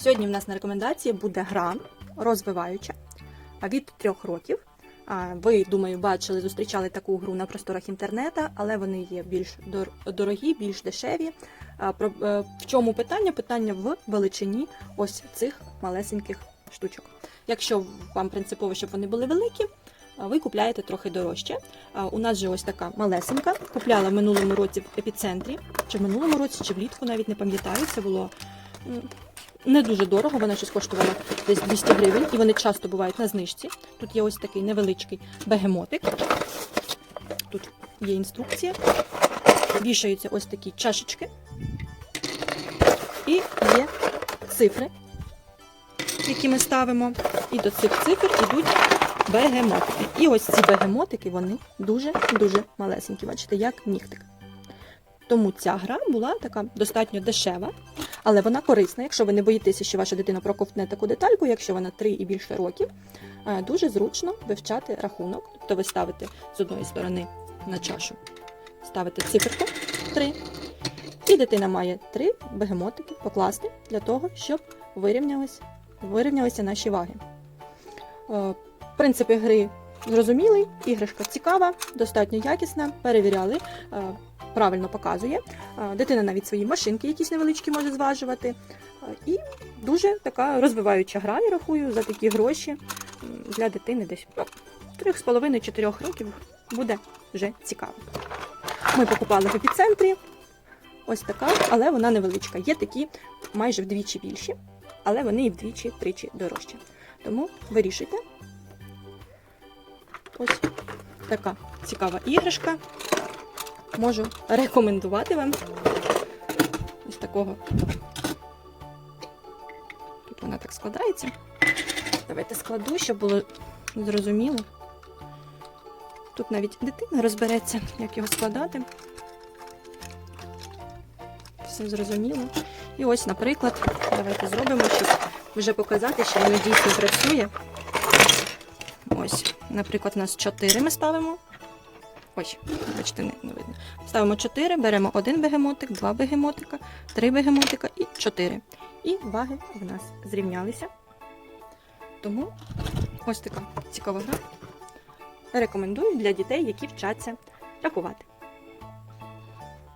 Сьогодні в нас на рекомендації буде гра розвиваюча від трьох років. Ви, думаю, бачили, зустрічали таку гру на просторах інтернету, але вони є більш дорогі, більш дешеві. Е, В чому питання? Питання в величині ось цих малесеньких штучок. Якщо вам принципово, щоб вони були великі, ви купляєте трохи дорожче. У нас же ось така малесенька. Купляла в минулому році в епіцентрі, чи в минулому році, чи влітку, навіть не пам'ятаю. Це було не дуже дорого, вона щось коштувала десь 200 гривень, і вони часто бувають на знижці. Тут є ось такий невеличкий бегемотик. Тут є інструкція. Вішаються ось такі чашечки. І є цифри, які ми ставимо. І до цих цифр йдуть бегемотики. І ось ці бегемотики, вони дуже-дуже малесенькі, бачите, як нігтик. Тому ця гра була така достатньо дешева, але вона корисна, якщо ви не боїтеся, що ваша дитина проковтне таку детальку, якщо вона 3 і більше років, е, дуже зручно вивчати рахунок. Тобто ви ставите з одної сторони на чашу, ставите циферку 3, і дитина має 3 бегемотики покласти для того, щоб вирівнялись, вирівнялися наші ваги. Е, Принципи гри зрозумілий, іграшка цікава, достатньо якісна, перевіряли, е, правильно показує. Е, Дитина навіть свої машинки якісь невеличкі може зважувати. Е, І дуже така розвиваюча гра, я рахую, за такі гроші для дитини десь ну, 3,5-4 років буде вже цікаво. Ми покупали в епіцентрі. Ось така, але вона невеличка. Є такі майже вдвічі більші, але вони і вдвічі-тричі дорожчі. Тому вирішуйте. Ось така цікава іграшка. Можу рекомендувати вам. Ось такого. Тут вона так складається. Давайте складу, щоб було зрозуміло. Тут навіть дитина розбереться, як його складати. Все зрозуміло. І ось, наприклад, давайте зробимо, щоб вже показати, що воно дійсно працює. Ось, наприклад, у нас 4 ми ставимо. Ось, бачите, не, не видно. Ставимо 4, беремо один бегемотик, 2 бегемотика, 3 бегемотика і 4. І ваги в нас зрівнялися. Тому ось така цікава гра. Рекомендую для дітей, які вчаться рахувати.